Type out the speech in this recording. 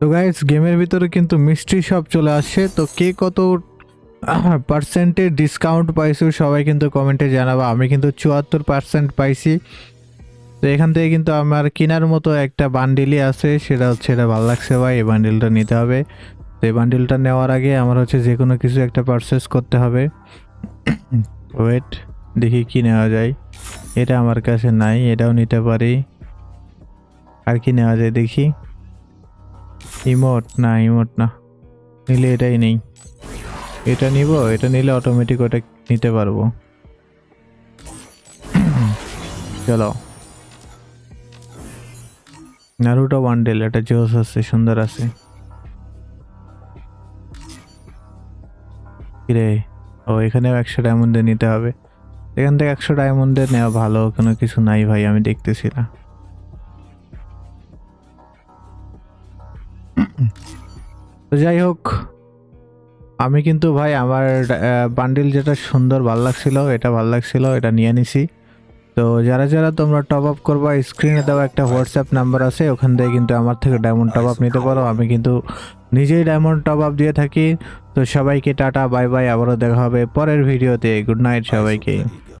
তো গাইস গেমের ভিতরে কিন্তু মিষ্টি সব চলে আসছে। তো কে কত পার্সেন্টে ডিসকাউন্ট পাইছো সবাই কিন্তু কমেন্টে জানাব। আমি কিন্তু চুয়াত্তর পার্সেন্ট পাইছি। তো এখান থেকে কিন্তু আমার কেনার মতো একটা বান্ডিলই আছে। সেটা হচ্ছে, এটা ভালো লাগছে ভাই, এই বান্ডিলটা নিতে হবে। তো এই বান্ডিলটা নেওয়ার আগে আমার হচ্ছে যে কোনো কিছু একটা পারচেস করতে হবে। ওয়েট দেখি কি নেওয়া যায়। এটা আমার কাছে নাই, এটাও নিতে পারি। আর কি নেওয়া যায় দেখি। ইমোট, না ইমোট না। নিলে এটাই নেই। এটা নিব, এটা নিলে অটোমেটিক ওটা নিতে পারব। চলো। নারুটো বান্ডেল এটা জোস আছে, সুন্দর আছে। ও, এখানেও একশো ডায়মন্ডে নিতে হবে। এখান থেকে একশো ডায়মন্ডে নেওয়া ভালো, কোনো কিছু নাই ভাই, আমি দেখতেছি না। তো যাই হোক, আমি কিন্তু ভাই আমার বান্ডিল যেটা সুন্দর ভালো লাগছিল, এটা ভালো লাগছিল, এটা নিয়ে নিছি। তো যারা যারা তোমরা টপ আপ করবা স্ক্রিনে দেওয়া একটা হোয়াটসঅ্যাপ নাম্বার আছে, ওখান থেকে কিন্তু আমার থেকে ডায়মন্ড টপ আপ নিতে পারো। আমি কিন্তু নিজেই ডায়মন্ড টপ আপ দিয়ে থাকি। তো সবাইকে টাটা বাই বাই আবারও দেখা হবে পরের ভিডিওতে গুড নাইট সবাইকে।